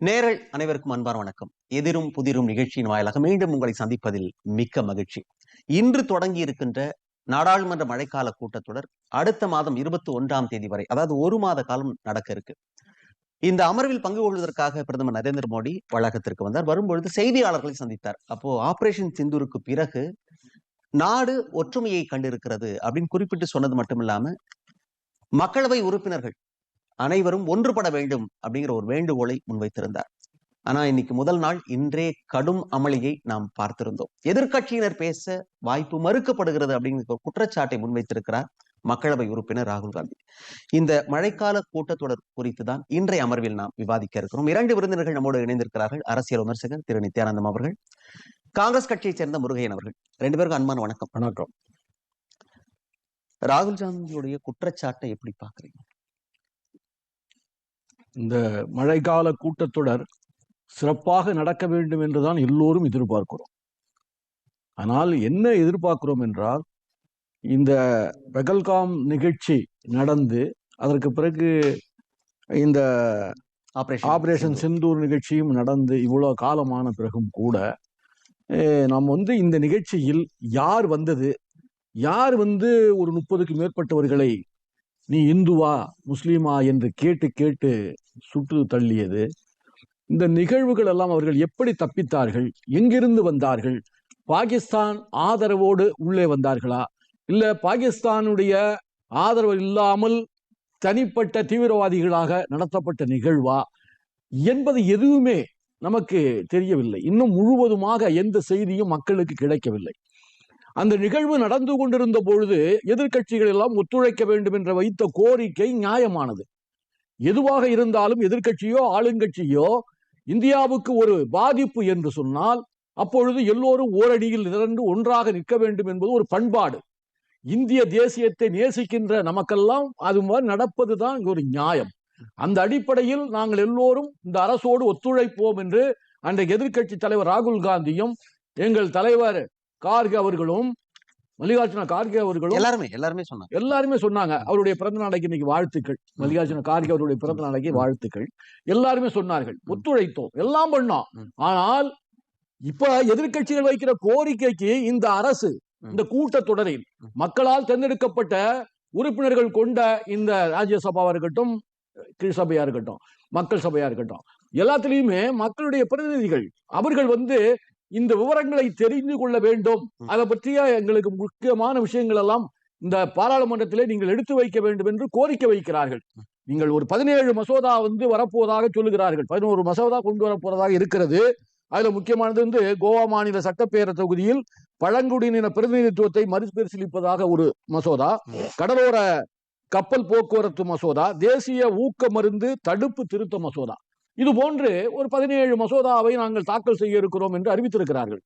நேரல் அனைவருக்கும் அன்பான வணக்கம். எதிரும் புதிரும் நிகழ்ச்சியின் வாயிலாக மீண்டும் உங்களை சந்திப்பதில் மிக்க மகிழ்ச்சி. இன்று தொடங்கி இருக்கின்ற நாடாளுமன்ற மழைக்கால கூட்டத்தொடர் அடுத்த மாதம் இருபத்தி ஒன்றாம் தேதி வரை அதாவது ஒரு மாத காலம் நடக்க இருக்கு. இந்த அமர்வில் பங்கு கொள்வதற்காக பிரதமர் நரேந்திர மோடி வழக்கத்திற்கு வந்தார். வரும்பொழுது செய்தியாளர்களை சந்தித்தார். அப்போ ஆபரேஷன் சிந்தூருக்கு பிறகு நாடு ஒற்றுமையை கண்டிருக்கிறது அப்படின்னு குறிப்பிட்டு சொன்னது மட்டும் மக்களவை உறுப்பினர்கள் அனைவரும் ஒன்றுபட வேண்டும் அப்படிங்கிற ஒரு வேண்டுகோளை முன்வைத்திருந்தார். ஆனா இன்னைக்கு முதல் நாள் இன்றே கடும் அமளியை நாம் பார்த்திருந்தோம். எதிர்கட்சியினர் பேச வாய்ப்பு மறுக்கப்படுகிறது அப்படிங்கிற ஒரு குற்றச்சாட்டை முன்வைத்திருக்கிறார் மக்களவை உறுப்பினர் ராகுல் காந்தி. இந்த மழைக்கால கூட்டத்தொடர் குறித்து தான் இன்றைய அமர்வில் நாம் விவாதிக்க இருக்கிறோம். இரண்டு விருந்தினர்கள் நம்மோடு இணைந்திருக்கிறார்கள். அரசியல் விமர்சகர் திரு நித்யானந்தம் அவர்கள் காங்கிரஸ் கட்சியைச் சேர்ந்த முருகையன் அவர்கள். ரெண்டு பேருக்கும் அன்பான வணக்கம். வணக்கம். ராகுல் காந்தியுடைய குற்றச்சாட்டை எப்படி பாக்குறீங்க இந்த மழைக்கால கூட்டத்தொடர் சிறப்பாக நடக்க வேண்டும் என்றுதான் எல்லோரும் எதிர்பார்க்கிறோம். ஆனால் என்ன எதிர்பார்க்கிறோம் என்றால் இந்த பெகல்காம் நிகழ்ச்சி நடந்து அதற்கு பிறகு இந்த ஆபரேஷன் செந்தூர். நிகழ்ச்சியும் நடந்து இவ்வளோ காலமான பிறகும் கூட நாம் வந்து இந்த நிகழ்ச்சியில் யார் வந்தது யார் வந்து ஒரு முப்பதுக்கு மேற்பட்டவர்களை நீ இந்துவா முஸ்லீமா என்று கேட்டு கேட்டு சுற்று தள்ளியது? இந்த நிகழ்வுகள் எல்லாம் அவர்கள் எப்படி தப்பித்தார்கள்? எங்கிருந்து வந்தார்கள்? பாகிஸ்தான் ஆதரவோடு உள்ளே வந்தார்களா? இல்லை பாகிஸ்தானுடைய ஆதரவு இல்லாமல் தனிப்பட்ட தீவிரவாதிகளாக நடத்தப்பட்ட நிகழ்வா? என்பது எதுவுமே நமக்கு தெரியவில்லை. இன்னும் முழுவதுமாக எந்த செய்தியும் மக்களுக்கு கிடைக்கவில்லை. அந்த நிகழ்வு நடந்து கொண்டிருந்த பொழுது எதிர்க்கட்சிகள் எல்லாம் ஒத்துழைக்க வேண்டும் என்ற வைத்த கோரிக்கை நியாயமானது. எதுவாக இருந்தாலும் எதிர்க்கட்சியோ ஆளுங்கட்சியோ இந்தியாவுக்கு ஒரு பாதிப்பு என்று சொன்னால் அப்பொழுது எல்லோரும் ஓரடியில் திரண்டு ஒன்றாக நிற்க வேண்டும் என்பது ஒரு பண்பாடு. இந்திய தேசியத்தை நேசிக்கின்ற நமக்கெல்லாம் அது மாதிரி நடப்பதுதான் ஒரு நியாயம். அந்த அடிப்படையில் நாங்கள் எல்லோரும் இந்த அரசோடு ஒத்துழைப்போம் என்று அன்றைக்கு எதிர்க்கட்சி தலைவர் ராகுல் காந்தியும் எங்கள் தலைவர் கார்கே அவர்களும் மல்லிகார்ஜுன கார்கே அவர்களும் எல்லாருமே எல்லாருமே சொன்னாங்க. எல்லாருமே சொன்னாங்க. அவருடைய பிறந்த நாளைக்கு இன்னைக்கு வாழ்த்துக்கள். மல்லிகார்ஜுன கார்கே அவருடைய பிறந்த நாளைக்கு வாழ்த்துக்கள். எல்லாருமே சொன்னார்கள். ஒத்துழைத்தோம். எல்லாம் பண்ணோம். ஆனால் இப்ப எதிர்க்கட்சிகள் வைக்கிற கோரிக்கைக்கு இந்த அரசு. இந்த கூட்டத்தொடரில். மக்களால் தேர்ந்தெடுக்கப்பட்ட உறுப்பினர்கள் கொண்ட இந்த ராஜ்யசபாவா இருக்கட்டும் கீழ் சபையா இருக்கட்டும் மக்கள் சபையா இருக்கட்டும் எல்லாத்துலயுமே மக்களுடைய பிரதிநிதிகள் அவர்கள் வந்து இந்த விவரங்களை தெரிந்து கொள்ள வேண்டும். அதை பற்றிய எங்களுக்கு முக்கியமான விஷயங்கள் எல்லாம் இந்த பாராளுமன்றத்திலே நீங்கள் எடுத்து வைக்க வேண்டும் என்று கோரிக்கை வைக்கிறார்கள். நீங்கள் ஒரு பதினேழு மசோதா வந்து வரப்போவதாக சொல்லுகிறார்கள். பதினோரு மசோதா கொண்டு வரப்போவதாக இருக்கிறது. அதுல முக்கியமானது வந்து கோவா மாநில சட்டப்பேரவை தொகுதியில் பழங்குடியின பிரதிநிதித்துவத்தை மறுபரிசீலிப்பதாக ஒரு மசோதா. கடலோர கப்பல் போக்குவரத்து மசோதா தேசிய ஊக்க மருந்து தடுப்பு திருத்த மசோதா. இது போன்று ஒரு பதினேழு மசோதாவை நாங்கள் தாக்கல் செய்ய இருக்கிறோம் என்று அறிவித்திருக்கிறார்கள்.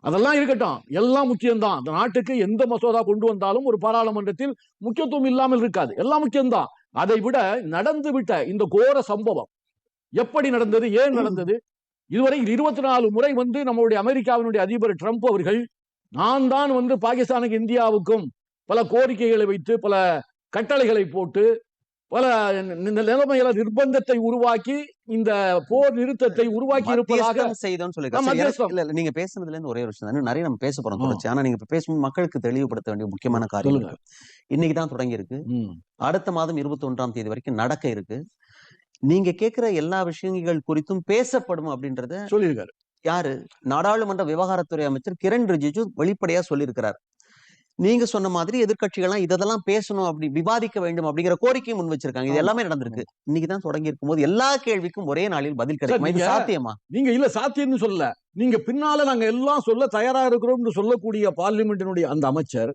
அதெல்லாம் இருக்கட்டும். எல்லாம் முக்கியம்தான். இந்த நாட்டுக்கு எந்த மசோதா கொண்டு வந்தாலும் ஒரு பாராளுமன்றத்தில் முக்கியத்துவம் இல்லாமல் இருக்காது. எல்லாம் முக்கியம்தான். அதை விட நடந்து விட்ட இந்த கோர சம்பவம் எப்படி நடந்தது? ஏன் நடந்தது? இதுவரை இருபத்தி நாலு முறை வந்து நம்மளுடைய அமெரிக்காவினுடைய அதிபர் ட்ரம்ப் அவர்கள் நான் தான் வந்து பாகிஸ்தானுக்கு இந்தியாவுக்கும் பல கோரிக்கைகளை வைத்து பல கட்டளைகளை போட்டு பல நிலைமையில நிர்பந்தத்தை உருவாக்கி இந்த போர் நிறுத்தத்தை உருவாக்கி இருப்பதாக இல்ல, நீங்க பேசுனதுல இருந்து ஒரே ஒரு விஷயம் நிறைய நம்ம பேச போறோம். தொடர்ச்சி ஆனா நீங்க பேசும்போது மக்களுக்கு தெளிவுபடுத்த வேண்டிய முக்கியமான காரியம் சொல்லுங்க. இருக்கு. இன்னைக்கு தான் தொடங்கி இருக்கு அடுத்த மாதம் இருபத்தி ஒன்றாம் தேதி வரைக்கும் நடக்க இருக்கு. நீங்க கேக்குற எல்லா விஷயங்கள் குறித்தும் பேசப்படும் அப்படின்றத சொல்லியிருக்காரு. யாரு? நாடாளுமன்ற விவகாரத்துறை அமைச்சர் கிரண் ரிஜிஜு வெளிப்படையா சொல்லியிருக்கிறார். நீங்க சொன்ன மாதிரி எதிர்க்கட்சிகள்லாம் இதெல்லாம் பேசணும் அப்படி விவாதிக்க வேண்டும் அப்படிங்கிற கோரிக்கையை முன் வச்சிருக்காங்க. இது. எல்லாமே நடந்திருக்கு. இன்னைக்கு தான் தொடங்கி இருக்கும்போது எல்லா கேள்விக்கும் ஒரே நாளில் பதில் கிடைக்குமா? இது சாத்தியமா? நீங்க இல்ல சாத்தியம்னு சொல்ல நீங்க பின்னால நாங்க எல்லாம் சொல்ல தயாரா இருக்கிறோம்னு சொல்லக்கூடிய பார்லிமெண்டினுடைய அந்த அமைச்சர்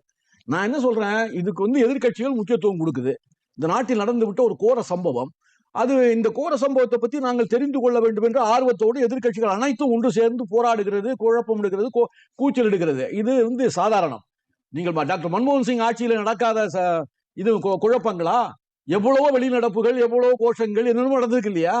நான் என்ன சொல்றேன்? இதுக்கு வந்து எதிர்க்கட்சிகள் முக்கியத்துவம் கொடுக்குது. இந்த நாட்டில் நடந்து விட்ட ஒரு கோர சம்பவம். அது இந்த கோர சம்பவத்தை பத்தி நாங்கள் தெரிந்து கொள்ள வேண்டும் என்ற ஆர்வத்தோடு எதிர்க்கட்சிகள் அனைத்தும் ஒன்று சேர்ந்து போராடுகிறது குழப்பம் எடுக்கிறது கூச்சல் எடுக்கிறது இது வந்து சாதாரணம். நீங்கள் டாக்டர் மன்மோகன் சிங் ஆட்சியில் நடக்காத இது குழப்பங்களா? எவ்வளவோ வெளிநடப்புகள் எவ்வளவோ கோஷங்கள் என்னென்னமோ நடந்திருக்கு இல்லையா.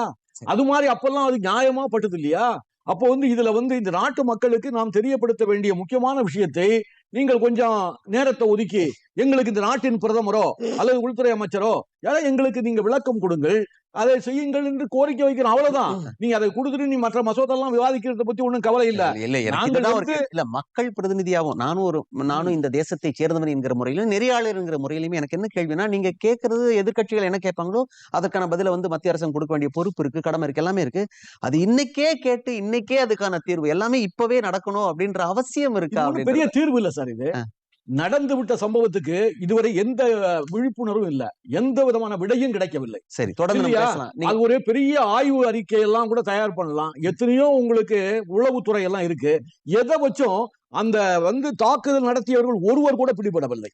அது மாதிரி அப்பெல்லாம் அது நியாயமா பட்டது இல்லையா? அப்போ வந்து இதுல வந்து இந்த நாட்டு மக்களுக்கு நாம் தெரியப்படுத்த வேண்டிய முக்கியமான விஷயத்தை நீங்கள் கொஞ்சம் நேரத்தை ஒதுக்கி எங்களுக்கு இந்த நாட்டின் பிரதமரோ அல்லது உள்துறை அமைச்சரோ யாராவது எங்களுக்கு நீங்க விளக்கம் கொடுங்கள். அதை செய்யுங்கள் என்று கோரிக்கை வைக்கிறோம் அவ்வளவுதான். நீங்க அதை கொடுத்துட்டு நீ மற்ற மசோதெல்லாம் விவாதிக்கிறத பத்தி ஒண்ணும் கவலை இல்ல. இல்ல எனக்கு. இல்ல மக்கள் பிரதிநிதியாகவும் நானும் ஒரு நானும் இந்த தேசத்தை சேர்ந்தவன் என்கிற முறையிலும் நெறியாளர் என்கிற முறையிலுமே எனக்கு என்ன கேள்வினா நீங்க கேட்கறது எதிர்க்கட்சிகள் என்ன கேட்பாங்களோ அதற்கான பதில வந்து மத்திய அரசு கொடுக்க வேண்டிய பொறுப்பு இருக்கு கடமை இருக்கு எல்லாமே இருக்கு. அது இன்னைக்கே கேட்டு இன்னைக்கே அதுக்கான தீர்வு எல்லாமே இப்பவே நடக்கணும் அப்படின்ற அவசியம் இருக்கா பெரிய தீர்வு இல்ல சார் இது. நடந்து விட்ட சம்பவத்துக்கு இதுவரை எந்த விழிப்புணர்வும் இல்ல. எந்த விதமான விடையும் கிடைக்கவில்லை. சரி தொடர்ந்து அது ஒரு பெரிய ஆய்வு அறிக்கை எல்லாம் கூட தயார் பண்ணலாம். எத்தனையோ உங்களுக்கு உளவுத்துறை எல்லாம் இருக்கு. எதை வச்சும் அந்த வந்து தாக்குதல் நடத்தியவர்கள் ஒருவர் கூட பிடிபடவில்லை.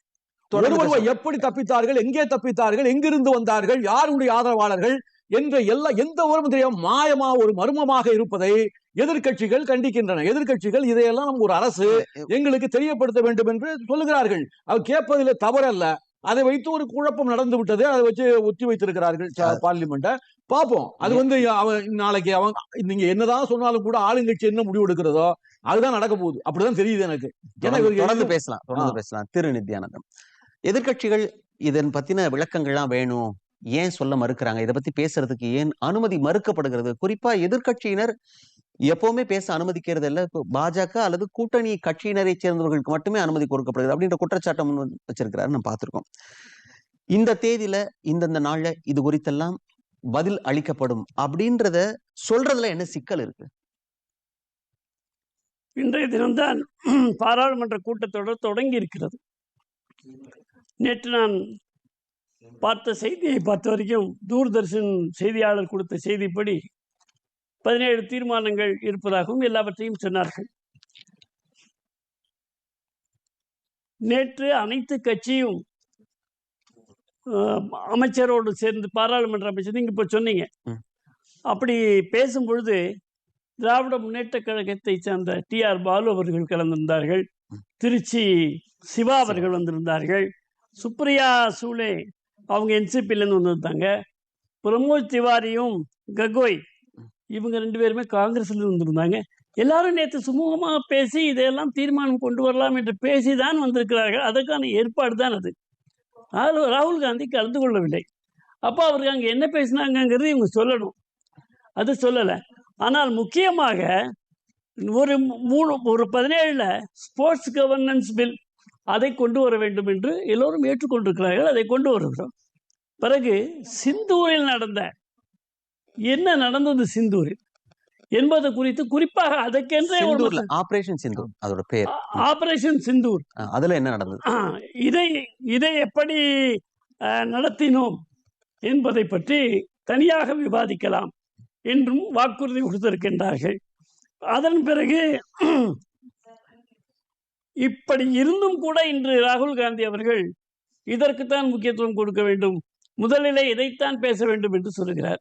எப்படி தப்பித்தார்கள் எங்கே தப்பித்தார்கள் எங்கிருந்து வந்தார்கள் யாருடைய ஆதரவாளர்கள் என்ற எல்லா எந்த ஒரு தெரியாம மாயமா ஒரு மர்மமாக இருப்பதை எதிர்க்கட்சிகள் கண்டிக்கின்றன. எதிர்க்கட்சிகள் இதையெல்லாம் நம்ம ஒரு அரசு எங்களுக்கு தெரியப்படுத்த வேண்டும் என்று சொல்லுகிறார்கள். அவர் கேட்பதில் தவறல்ல. அதை வைத்து ஒரு குழப்பம் நடந்து விட்டது. அதை வச்சு ஒத்தி வைத்திருக்கிறார்கள் பார்லிமெண்ட. பார்ப்போம். அது வந்து அவன் நாளைக்கு அவன் நீங்க என்னதான் சொன்னாலும் கூட ஆளுங்கட்சி என்ன முடிவு எடுக்கிறதோ அதுதான் நடக்க போகுது. அப்படிதான் தெரியுது எனக்கு. தொடர்ந்து- பேசலாம். தொடர்ந்து பேசலாம். திரு நித்யானந்தம். எதிர்க்கட்சிகள் இதன் பத்தின விளக்கங்கள்லாம் வேணும். ஏன் சொல்ல மறுக்கிறாங்க? இதை பத்தி பேசுறதுக்கு ஏன் அனுமதி மறுக்கப்படுகிறது? குறிப்பா எதிர்கட்சியினர் எப்பவுமே பேச அனுமதிக்கிறது இல்ல. இப்போ பாஜக அல்லது கூட்டணி கட்சியினரை சேர்ந்தவர்களுக்கு மட்டுமே அனுமதி கொடுக்கப்படுகிறது அப்படின்ற குற்றச்சாட்டம் முன் வச்சிருக்கிறாரு நம்ம பார்த்திருக்கோம். இந்த தேதியில இந்தந்த நாள்ல இது குறித்தெல்லாம் பதில் அளிக்கப்படும் அப்படின்றத சொல்றதுல என்ன சிக்கல் இருக்கு? இன்றைய தினம்தான் பாராளுமன்ற கூட்டத்தொடர் தொடங்கி இருக்கிறது. நேற்று நான் பார்த்த செய்தியை பார்த்த வரைக்கும் தூர்தர்ஷன் செய்தியாளர் கொடுத்த செய்திப்படி பதினேழு தீர்மானங்கள் இருப்பதாகவும் எல்லாவற்றையும் சொன்னார்கள். நேற்று அனைத்து கட்சியும் அமைச்சரோடு சேர்ந்து பாராளுமன்ற அமைச்சர் நீங்க இப்போ சொன்னீங்க. அப்படி பேசும் பொழுது திராவிட முன்னேற்ற கழகத்தை சார்ந்த டி ஆர் பாலு அவர்கள் கலந்திருந்தார்கள். திருச்சி சிவா அவர்கள் வந்திருந்தார்கள். சுப்ரியா சூலே அவங்க என்சிபிலேருந்து வந்திருந்தாங்க பிரமோத் திவாரியும் ககோய் இவங்க ரெண்டு பேருமே காங்கிரஸ்லேருந்து வந்திருந்தாங்க. எல்லாரும் நேற்று சுமூகமாக பேசி இதையெல்லாம் தீர்மானம் கொண்டு வரலாம் என்று பேசி தான் வந்திருக்கிறார்கள். அதற்கான ஏற்பாடு தான் அது. அதில் ராகுல் காந்தி கலந்து கொள்ளவில்லை. அப்போ அவருக்கு அங்கே என்ன பேசினாங்கிறது இவங்க சொல்லணும். அது சொல்லலை. ஆனால் முக்கியமாக ஒரு மூணு ஒரு பதினேழில் ஸ்போர்ட்ஸ் கவர்னன்ஸ் பில் அதை கொண்டு வர வேண்டும் என்று எல்லோரும் ஏற்றுக்கொண்டிருக்கிறார்கள் அதை கொண்டு வருகிறோம். பிறகு சிந்தூரில் நடந்த என்ன நடந்தது சிந்தூரில்? என்பது குறித்து குறிப்பாக அதற்கென்றே ஒரு ஆபரேஷன் சிந்தூர் அதோட பேர். ஆபரேஷன் சிந்தூர். அதுல என்ன நடந்தது? இதை இதை எப்படி நடத்தினோம் என்பதை பற்றி தனியாக விவாதிக்கலாம் என்றும் வாக்குறுதி கொடுத்திருக்கின்றார்கள். அதன் பிறகு இப்படி இருந்தும் கூட இன்று ராகுல் காந்தி அவர்கள் இதற்குத்தான் முக்கியத்துவம் கொடுக்க வேண்டும். முதலிலே இதைத்தான் பேச வேண்டும் என்று சொல்கிறார்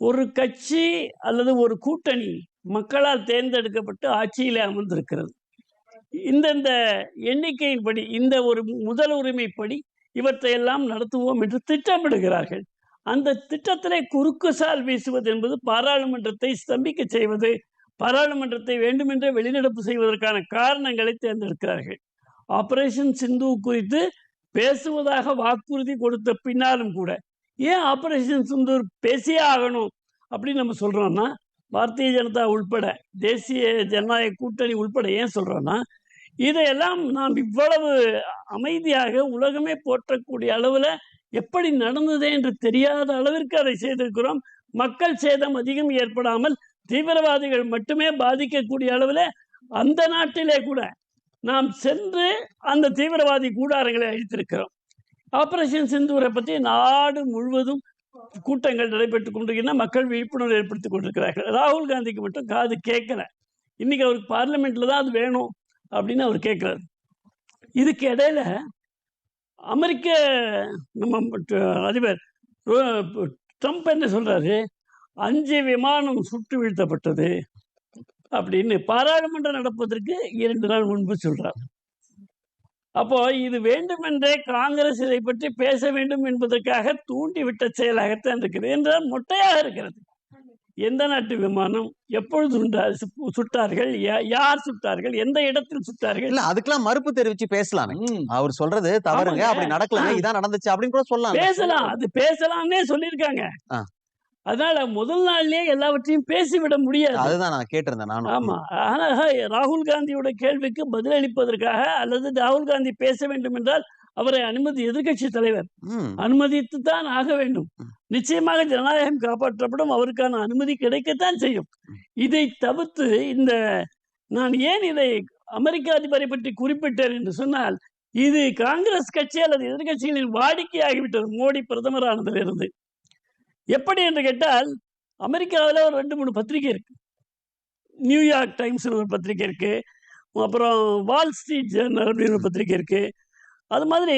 ஒரு கட்சி அல்லது ஒரு கூட்டணி மக்களால் தேர்ந்தெடுக்கப்பட்டு ஆட்சியிலே அமர்ந்திருக்கிறது. இந்தந்த எண்ணிக்கையின்படி இந்த ஒரு முதல் உரிமைப்படி இவற்றையெல்லாம் நடத்துவோம் என்று திட்டமிடுகிறார்கள். அந்த திட்டத்திலே குறுக்கு சால் வீசுவது என்பது பாராளுமன்றத்தை ஸ்தம்பிக்க செய்வது பாராளுமன்றத்தை வேண்டுமென்றே வெளிநடப்பு செய்வதற்கான காரணங்களை தேர்ந்தெடுக்கிறார்கள். ஆபரேஷன் சிந்து குறித்து பேசுவதாக வாக்குறுதி கொடுத்த பின்னாலும் கூட ஏன் ஆபரேஷன் சிந்தூர் பேசியே ஆகணும்? அப்படின்னு நம்ம சொல்றோம்னா பாரதிய ஜனதா உள்பட தேசிய ஜனநாயக கூட்டணி உள்பட ஏன் சொல்கிறோன்னா இதையெல்லாம் நாம் இவ்வளவு அமைதியாக உலகமே போற்றக்கூடிய அளவில் எப்படி நடந்தது என்று தெரியாத அளவிற்கு அதை செய்திருக்கிறோம். மக்கள் சேதம் அதிகம் ஏற்படாமல் தீவிரவாதிகள் மட்டுமே பாதிக்கக்கூடிய அளவில் அந்த நாட்டிலே கூட நாம் சென்று அந்த தீவிரவாதி கூடாரங்களை அழித்திருக்கிறோம். ஆபரேஷன் சிந்தூரை பற்றி நாடு முழுவதும் கூட்டங்கள் நடைபெற்றுக் கொண்டிருக்கின்றன. மக்கள் விழிப்புணர்வு ஏற்படுத்தி கொண்டிருக்கிறார்கள். ராகுல் காந்திக்கு மட்டும் காது கேட்கல. இன்னைக்கு அவருக்கு பார்லிமெண்ட்ல தான் அது வேணும் அப்படின்னு அவர் கேட்குறாரு. இதுக்கு இடையில அமெரிக்க நம்ம அதிபர் ட்ரம்ப் என்ன சொல்றாரு? அஞ்சு விமானம் சுட்டு வீழ்த்தப்பட்டது அப்படின்னு பாராளுமன்றம் நடப்பதற்கு இரண்டு நாள் முன்பு சொல்றார் அப்போ இது வேண்டுமென்றே காங்கிரஸ் இதை பற்றி பேச வேண்டும் என்பதற்காக தூண்டிவிட்ட செயலாகத்தான் இருக்கிறது என்றால் மொட்டையாக இருக்கிறது. எந்த நாட்டு விமானம் எப்பொழுது சுட்டார்கள்? யார் சுட்டார்கள்? எந்த இடத்தில் சுட்டார்கள்? இல்ல அதுக்கெல்லாம் மறுப்பு தெரிவிச்சு பேசலாமே. அவர் சொல்றது தவறுங்க. அப்படி நடக்கலங்க இதான் நடந்துச்சு அப்படின்னு கூட சொல்லலாம் பேசலாம் அது பேசலாம்னே சொல்லியிருக்காங்க. அதனால முதல் நாள்லயே எல்லாவற்றையும் பேசிவிட முடியாது. அதுதான் நான் கேட்டிருந்தேன் நானும். ஆமா. ஆனா ராகுல் காந்தியோட கேள்விக்கு பதிலளிப்பதற்காக அல்லது ராகுல் காந்தி பேச வேண்டும் என்றால் அவரை அனுமதி எதிர்க்கட்சி தலைவர். அனுமதித்து தான் ஆக வேண்டும். நிச்சயமாக ஜனநாயகம் காப்பாற்றப்படும் அவருக்கான அனுமதி கிடைக்கத்தான் செய்யும். இதை தவிர்த்து இந்த நான் ஏன் இதை அமெரிக்க அதிபரை பற்றி குறிப்பிட்டேன் என்று சொன்னால் இது காங்கிரஸ் கட்சி அல்லது எதிர்க்கட்சிகளின் வாடிக்கையாகிவிட்டது மோடி பிரதமரானதிலிருந்து. எப்படி என்று கேட்டால் அமெரிக்காவில் ஒரு ரெண்டு மூணு பத்திரிகை இருக்கு. நியூயார்க் டைம்ஸ் ஒரு பத்திரிகை இருக்கு. அப்புறம் வால் ஸ்ட்ரீட் ஜேர்னல் அப்படின்னு ஒரு பத்திரிகை இருக்கு. அது மாதிரி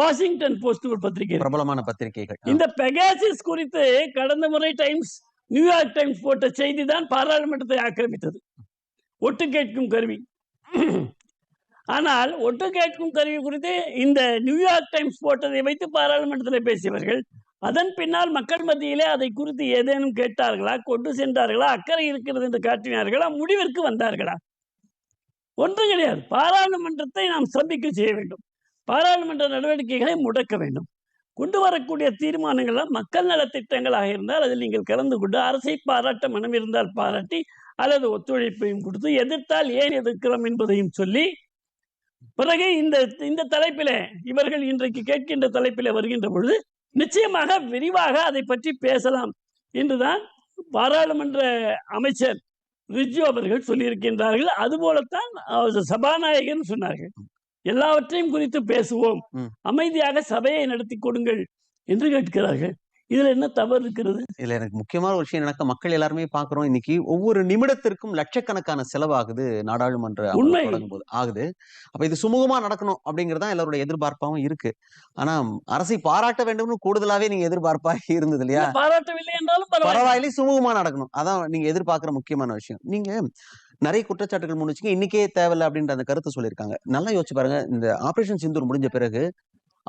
வாஷிங்டன் போஸ்ட் ஒரு பத்திரிகை பிரபலமான பத்திரிகைகள். இந்த பெகாசிஸ் குறித்து கடந்த முறை டைம்ஸ் நியூயார்க் டைம்ஸ் போட்ட செய்தி தான் பாராளுமன்றத்தை ஆக்கிரமித்தது. ஒட்டு கேட்கும் கருவி. ஆனால் ஒட்டு கேட்கும் கருவி குறித்து இந்த நியூயார்க் டைம்ஸ் போட்டதை வைத்து பாராளுமன்றத்தில் பேசியவர்கள் அதன் பின்னால் மக்கள் மத்தியிலே அதை குறித்து ஏதேனும் கேட்டார்களா? கொண்டு சென்றார்களா? அக்கறை இருக்கிறது என்று காட்டினார்களா? முடிவிற்கு வந்தார்களா? ஒன்று கிடையாது. பாராளுமன்றத்தை நாம் சந்திக்க செய்ய வேண்டும். பாராளுமன்ற நடவடிக்கைகளை முடக்க வேண்டும். கொண்டு வரக்கூடிய தீர்மானங்கள்லாம் மக்கள் நல திட்டங்களாக இருந்தால் அதில் நீங்கள் கலந்து கொண்டு அரசை பாராட்ட மனம் இருந்தால் பாராட்டி அல்லது ஒத்துழைப்பையும் கொடுத்து எதிர்த்தால் ஏன் எதிர்க்கிறோம் என்பதையும் சொல்லி பிறகு இந்த இந்த தலைப்பிலே இவர்கள் இன்றைக்கு கேட்கின்ற தலைப்பிலே வருகின்ற பொழுது நிச்சயமாக விரிவாக அதை பற்றி பேசலாம் என்றுதான் பாராளுமன்ற அமைச்சர் ரிஜு அவர்கள் சொல்லியிருக்கின்றார்கள். அதுபோலத்தான் சபாநாயகர் சொன்னார்கள். எல்லாவற்றையும் குறித்து பேசுவோம். அமைதியாக சபையை நடத்தி கொடுங்கள் என்று கேட்கிறார்கள். இதுல என்ன தவறு இருக்கிறது? இதுல எனக்கு முக்கியமான ஒரு விஷயம் எனக்கு மக்கள் எல்லாருமே பாக்குறோம். இன்னைக்கு ஒவ்வொரு நிமிடத்திற்கும் லட்சக்கணக்கான செலவாகுது நாடாளுமன்ற உண்மை. ஆகுது. அப்ப இது சுமூகமா நடக்கணும் அப்படிங்கறதா எல்லாருடைய எதிர்பார்ப்பாவும் இருக்கு. ஆனா அரசை பாராட்ட வேண்டும்னு கூடுதலாவே நீங்க எதிர்பார்ப்பா இருந்தது இல்லையா? பாராட்டவில்லை என்றாலும் பரவாயில்லை. சுமூகமா நடக்கணும். அதான் நீங்க எதிர்பார்க்கிற முக்கியமான விஷயம். நீங்க நிறைய குற்றச்சாட்டுகள் முன் வச்சுங்க இன்னைக்கே தேவையில்ல அப்படின்ற அந்த கருத்தை சொல்லியிருக்காங்க. நல்லா யோசிச்சு பாருங்க. இந்த ஆபரேஷன் சிந்தூர் முடிஞ்ச பிறகு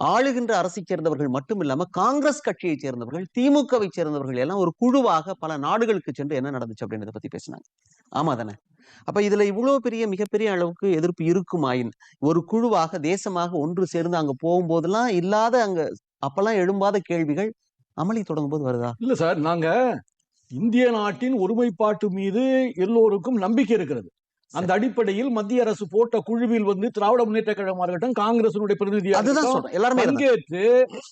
ஆளுகின்ற அரசை சேர்ந்தவர்கள் மட்டும் இல்லாம காங்கிரஸ் கட்சியை சேர்ந்தவர்கள் திமுகவை சேர்ந்தவர்கள் எல்லாம் ஒரு குழுவாக பல நாடுகளுக்கு சென்று என்ன நடந்துச்சு அப்படின்றத பத்தி பேசினாங்க. ஆமா தானே? அப்ப இதுல இவ்வளவு பெரிய மிகப்பெரிய அளவுக்கு எதிர்ப்பு இருக்குமாயின் ஒரு குழுவாக தேசமாக ஒன்று சேர்ந்து அங்க போகும்போதெல்லாம் இல்லாத அங்க அப்பெல்லாம் எழும்பாத கேள்விகள் அமளி தொடங்கும் போது வருதா? இல்ல சார் நாங்க இந்திய நாட்டின் ஒருமைப்பாட்டு மீது எல்லோருக்கும் நம்பிக்கை இருக்கிறது. அந்த அடிப்படையில் மத்திய அரசு போட்ட குழுவில் வந்து திராவிட முன்னேற்ற கழகமா இருக்கட்டும் காங்கிரசுடைய பிரதிநிதியாக எல்லாருமே. பங்கேற்று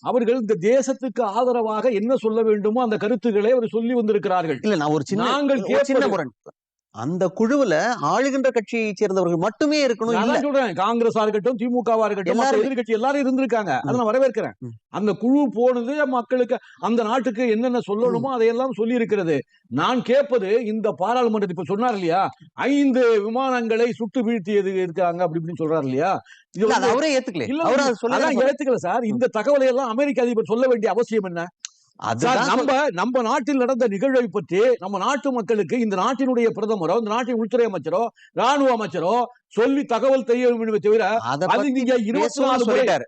அவர்கள் இந்த தேசத்துக்கு ஆதரவாக என்ன சொல்ல வேண்டுமோ அந்த கருத்துக்களை அவர் சொல்லி வந்திருக்கிறார்கள். இல்ல நான் ஒரு சின்ன நாங்கள் அந்த குழுவுல ஆளுகின்ற கட்சியை சேர்ந்தவர்கள் மட்டுமே இருக்கணும் இல்ல. சொல்றேன். காங்கிரஸா இருக்கட்டும் திமுகவா இருக்கட்டும் மத்த எல்லாருமே. இருந்திருக்காங்க. அதை நான் வரவேற்கிறேன். அந்த குழு போனது மக்களுக்கு அந்த நாட்டுக்கு என்னென்ன சொல்லணுமோ அதையெல்லாம் சொல்லி இருக்கிறது நான் கேட்பது இந்த பாராளுமன்றத்தை இப்ப சொன்னார் இல்லையா? ஐந்து விமானங்களை சுட்டு வீழ்த்தியது இருக்காங்க அப்படி இப்படின்னு சொல்றாரு இல்லையா? அவரே ஏத்துக்கல. ஏத்துக்கல சார். இந்த தகவலை எல்லாம் அமெரிக்க அதிபர் சொல்ல வேண்டிய அவசியம் என்ன? நம்ம நம்ம நாட்டில் நடந்த நிகழ்வை பற்றி நம்ம நாட்டு மக்களுக்கு இந்த நாட்டினுடைய பிரதமரோ இந்த நாட்டின் உள்துறை அமைச்சரோ ராணுவ அமைச்சரோ சொல்லி தகவல் தெரிய வேண்டும் தவிர இருபத்தி நாலு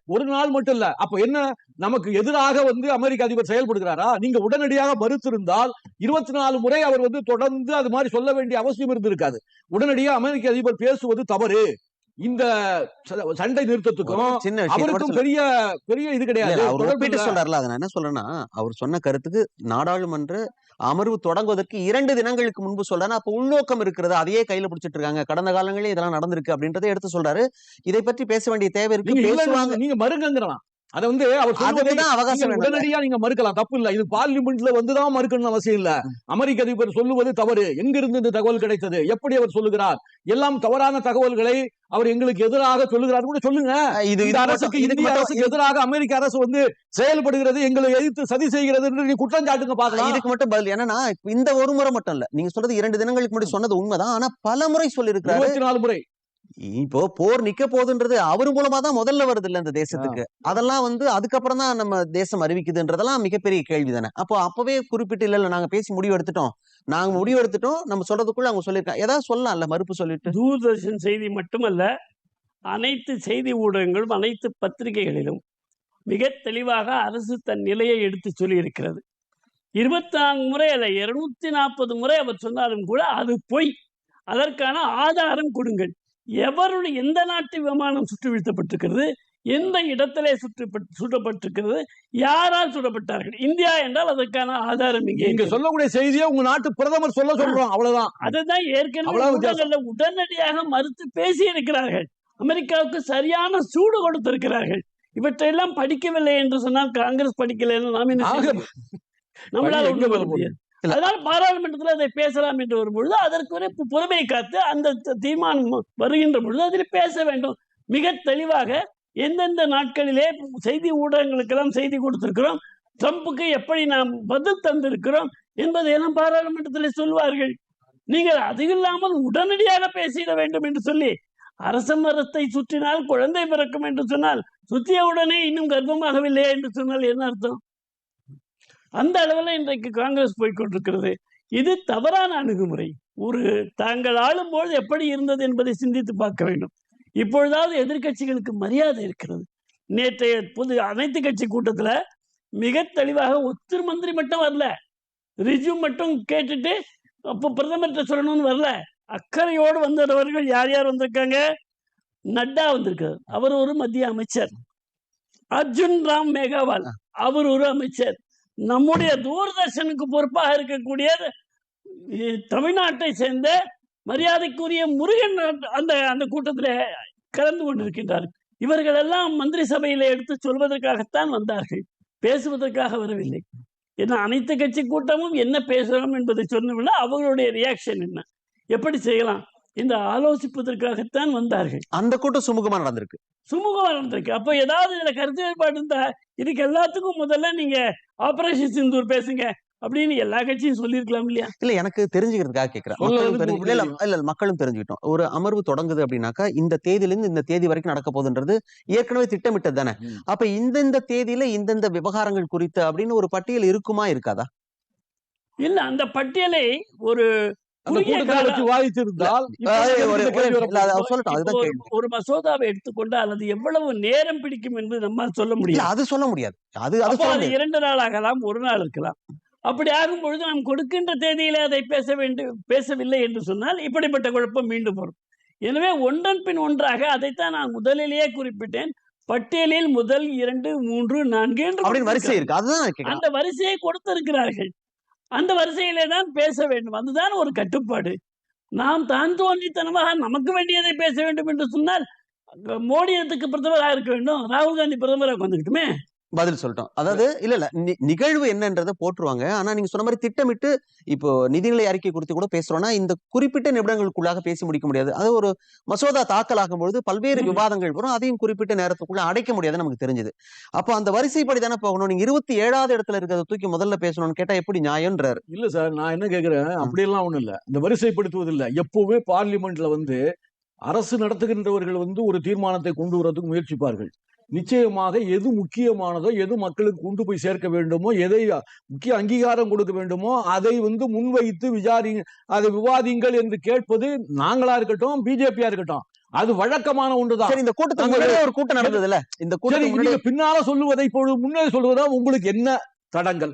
ஒரு நாள் மட்டும் இல்ல. அப்ப என்ன நமக்கு எதிராக வந்து அமெரிக்க அதிபர் செயல்படுகிறாரா? நீங்க உடனடியாக மறுத்திருந்தால் இருபத்தி நாலு முறை அவர் வந்து தொடர்ந்து அது மாதிரி சொல்ல வேண்டிய அவசியம் இருந்திருக்காது. உடனடியாக அமெரிக்க அதிபர் பேசுவது தவறு. இந்த சண்டை நிறுத்தத்துக்கும் சின்ன அவருக்கும் பெரிய பெரிய இது கிடையாது. அவர் ஒப்பிட்டு. சொல்றாருல அதை நான் என்ன சொல்றேன்னா அவர் சொன்ன கருத்துக்கு நாடாளுமன்ற அமர்வு தொடங்குவதற்கு இரண்டு தினங்களுக்கு முன்பு சொல்றாரு. அப்ப உள்நோக்கம் இருக்கிறது அதையே கையில பிடிச்சிட்டு இருக்காங்க கடந்த காலங்களில் இதெல்லாம் நடந்திருக்கு அப்படின்றத எடுத்து சொல்றாரு. இதை பற்றி பேச வேண்டிய தேவை இருக்கு. நீங்க மறுங்கங்கலாம் அத வந்து அவர் உடனடியா நீங்க மறுக்கலாம். தப்பு இல்ல இது பார்லிமெண்ட்ல வந்துதான் மறுக்கணும் அவசியம் இல்ல. அமெரிக்க அதிபர் சொல்லுவது தவறு. எங்கிருந்து இந்த தகவல் கிடைத்தது? எப்படி அவர் சொல்லுகிறார்? எல்லாம் தவறான தகவல்களை அவர் எங்களுக்கு எதிராக சொல்லுகிறார். கூட சொல்லுங்க. இது அரசுக்கு இந்திய அரசுக்கு எதிராக அமெரிக்க அரசு வந்து செயல்படுகிறது எங்களை எதிர்த்து சதி செய்கிறது என்று நீங்க குற்றம் சாட்டுங்க பாக்கலாம் இதுக்கு மட்டும் பதில். என்னன்னா இந்த ஒரு முறை மட்டும் இல்ல. நீங்க சொல்றது இரண்டு தினங்களுக்கு முன்னாடி சொன்னது உண்மைதான். ஆனா பல முறை சொல்லியிருக்கிறாரு. இருபத்தி நாலு முறை. இப்போ போர் நிக்க போகுதுன்றது அவர் மூலமா தான் முதல்ல வருது இல்ல இந்த தேசத்துக்கு. அதெல்லாம் வந்து அதுக்கப்புறம் தான் நம்ம தேசம் அறிவிக்குதுன்றதெல்லாம் மிகப்பெரிய கேள்வி தானே. அப்போ அப்பவே குறிப்பிட்டு இல்ல இல்ல நாங்க பேசி முடிவு எடுத்துட்டோம். நாங்க முடிவு எடுத்துட்டோம். நம்ம சொல்றதுக்குள்ள அவங்க சொல்லியிருக்காங்க ஏதாவது சொல்லலாம்ல மறுப்பு சொல்லிட்டு. தூர்தர்ஷன் செய்தி மட்டுமல்ல அனைத்து செய்தி ஊடகங்களும் அனைத்து பத்திரிகைகளிலும் மிக தெளிவாக அரசு தன் நிலையை எடுத்து சொல்லியிருக்கிறது. இருபத்தி நான்கு முறை அல்ல இருநூத்தி நாற்பது முறை அவர் சொன்னாலும் கூட அது பொய். அதற்கான ஆதாரம் கொடுங்கள். எவருடைய எந்த நாட்டு விமானம் சுட்டு வீழ்த்தப்பட்டிருக்கிறது எந்த இடத்திலே சுட்டு சுடப்பட்டிருக்கிறது யாரால் சுடப்பட்டார்கள் இந்தியா என்றால் அதற்கான ஆதாரம் இங்கே இருக்கிறது. சொல்லக்கூடிய செய்தியை உங்க நாட்டு பிரதமர் சொல்ல சொல்றோம் அவ்வளவுதான். அதுதான் ஏற்கனவே உடனடியாக மறுத்து பேசி இருக்கிறார்கள் அமெரிக்காவுக்கு சரியான சூடு கொடுத்திருக்கிறார்கள். இவற்றையெல்லாம் படிக்கவில்லை என்று சொன்னால் காங்கிரஸ் படிக்கலைன்னு நாம் என்ன? நம்மளால படி அதனால பாராளுமன்றத்தில் அதை பேசலாம் என்று வரும்பொழுது அதற்கு ஒரு பொறுமை காத்து அந்த தீர்மானம் வருகின்ற பொழுது அதில் பேச வேண்டும். மிக தெளிவாக எந்தெந்த நாட்களிலே செய்தி ஊடகங்களுக்கெல்லாம் செய்தி கொடுத்திருக்கிறோம் ட்ரம்புக்கு எப்படி நாம் பதில் தந்திருக்கிறோம் என்பதையெல்லாம் பாராளுமன்றத்தில் சொல்வார்கள். நீங்கள் அது இல்லாமல் உடனடியாக பேசிட வேண்டும் என்று சொல்லி அரச மரத்தை சுற்றினால் குழந்தை பிறக்கும் என்று சொன்னால் சுற்றிய உடனே இன்னும் கர்ப்பமாகவில்லையா என்று சொன்னால் என்ன அர்த்தம்? அந்த அளவில் இன்றைக்கு காங்கிரஸ் போய்க்கொண்டிருக்கிறது இது தவறான அணுகுமுறை. ஒரு தாங்கள் ஆளும்போது எப்படி இருந்தது என்பதை சிந்தித்து பார்க்க வேண்டும். இப்பொழுதாவது எதிர்க்கட்சிகளுக்கு மரியாதை இருக்கிறது. நேற்றைய பொது அனைத்து கட்சி கூட்டத்துல மிக தெளிவாக ஒத்திரு மந்திரி மட்டும் வரல. ரிஜு மட்டும் கேட்டுட்டு அப்போ பிரதமர்கிட்ட சொல்லணும்னு வரல. அக்கறையோடு வந்தவர்கள் யார் யார் வந்திருக்காங்க? நட்டா வந்திருக்காரு. அவர் ஒரு மத்திய அமைச்சர். அர்ஜுன் ராம் மேகாவால். அவர் ஒரு அமைச்சர். நம்முடைய தூர்தர்ஷனுக்கு பொறுப்பாக இருக்கக்கூடிய தமிழ்நாட்டை சேர்ந்த மரியாதைக்குரிய முருகன் அந்த அந்த கூட்டத்தில் கலந்து கொண்டிருக்கின்றார். இவர்கள் எல்லாம் மந்திரி சபையில எடுத்து சொல்வதற்காகத்தான் வந்தார்கள். பேசுவதற்காக வரவில்லை. ஏன்னா அனைத்து கட்சி கூட்டமும் என்ன பேசுகிறோம் என்பதை சொன்னோம்னா அவர்களுடைய ரியாக்ஷன் என்ன? எப்படி செய்யலாம்? என்று ஆலோசிப்பதற்காகத்தான் வந்தார்கள். அந்த கூட்டம் சுமூகமா நடந்திருக்கு. சுமூகமாக நடந்திருக்கு. அப்போ ஏதாவது இதுல கருத்து வேறுபாடு இருந்தா இதுக்கு எல்லாத்துக்கும் முதல்ல நீங்க ஆபரேஷன் சிந்தூர் பேசுங்க அப்படின்னு எல்லா கட்சியும் சொல்லியிருக்கலாம் இல்லையா? இல்ல எனக்கு தெரிஞ்சுக்கிறதுக்காக தெரிஞ்சு- இல்ல, இல்ல, மக்களும் தெரிஞ்சுக்கிட்டோம். ஒரு அமர்வு தொடங்குது அப்படின்னாக்கா இந்த தேதியில இருந்து இந்த தேதி வரைக்கும் நடக்க போகுதுன்றது ஏற்கனவே திட்டமிட்டது தானே. அப்ப இந்தந்த தேதியில இந்தந்த விவகாரங்கள் குறித்து அப்படின்னு ஒரு பட்டியல் இருக்குமா இருக்காதா? இல்ல அந்த பட்டியலை ஒரு ஒரு- மசோதாவை எடுத்துக்கொண்டால் அது எவ்வளவு நேரம் பிடிக்கும் என்று நம்மால் சொல்ல முடியும் அது சொல்ல முடியாது. அது இரண்டு நாள் ஆகலாம் ஒரு நாள் இருக்கலாம். அப்படி ஆகும் பொழுது நாம் கொடுக்கின்ற தேதியில அதை பேச வேண்டும் பேசவில்லை என்று சொன்னால் இப்படிப்பட்ட குழப்பம் மீண்டும் வரும். எனவே ஒன்றன் பின் ஒன்றாக அதைத்தான் நான் முதலிலேயே குறிப்பிட்டேன். பட்டியலில் முதல் இரண்டு மூன்று நான்கு என்று வரிசை. இருக்கு. அதுதான் அந்த வரிசையை கொடுத்திருக்கிறார்கள். அந்த வரிசையிலே தான் பேச வேண்டும். அதுதான் ஒரு கட்டுப்பாடு. நாம் தான் தோன்றித்தனமாக நமக்கு வேண்டியதை பேச வேண்டும் என்று சொன்னால் மோடியத்துக்கு பிரதமராக இருக்க வேண்டும் ராகுல் காந்தி பிரதமராக வந்துக்கிட்டுமே பதில் சொல்லிட்டோம். அதாவது இல்ல. இல்ல நிகழ்வு என்னன்றதை போட்டுருவாங்க. ஆனா நீங்க சொன்ன மாதிரி திட்டமிட்டு இப்போ நிதிநிலை அறிக்கை குறித்து கூட பேசுறோம்னா இந்த குறிப்பிட்ட நிமிடங்களுக்குள்ளாக பேசி முடிக்க முடியாது. அது ஒரு மசோதா தாக்கல் ஆகும் பொழுது பல்வேறு. விவாதங்கள் வரும். அதையும் குறிப்பிட்ட நேரத்துக்குள்ள அடைக்க முடியாது நமக்கு தெரிஞ்சது. அப்போ அந்த வரிசைப்படி தானே போகணும்? நீங்க இருபத்தி ஏழாவது இடத்துல இருக்கிறத தூக்கி முதல்ல பேசணும்னு கேட்டா எப்படி நியாயம்ன்றாரு? இல்ல சார் நான் என்ன கேக்குறேன்? அப்படியெல்லாம் ஒண்ணும் இல்ல. இந்த வரிசைப்படுத்துவது இல்ல எப்பவுமே பார்லிமெண்ட்ல வந்து அரசு நடத்துகின்றவர்கள் வந்து ஒரு தீர்மானத்தை கொண்டு வரதுக்கு முயற்சிப்பார்கள். நிச்சயமாக எது முக்கியமானதோ எது மக்களுக்கு கொண்டு போய் சேர்க்க வேண்டுமோ எதை முக்கிய அங்கீகாரம் கொடுக்க வேண்டுமோ அதை வந்து முன்வைத்து விசாரி அதை விவாதிங்கள் என்று கேட்பது நாங்களா இருக்கட்டும் பிஜேபியா இருக்கட்டும். அது வழக்கமான ஒன்றுதான். இந்த முன்னாடியே ஒரு கூட்டம் இந்த சரி கூட்டத்துக்கு முன்னாடி நீங்க பின்னால சொல்லுவதை இப்பொழுது முன்னே சொல்வதா உங்களுக்கு என்ன தடங்கள்?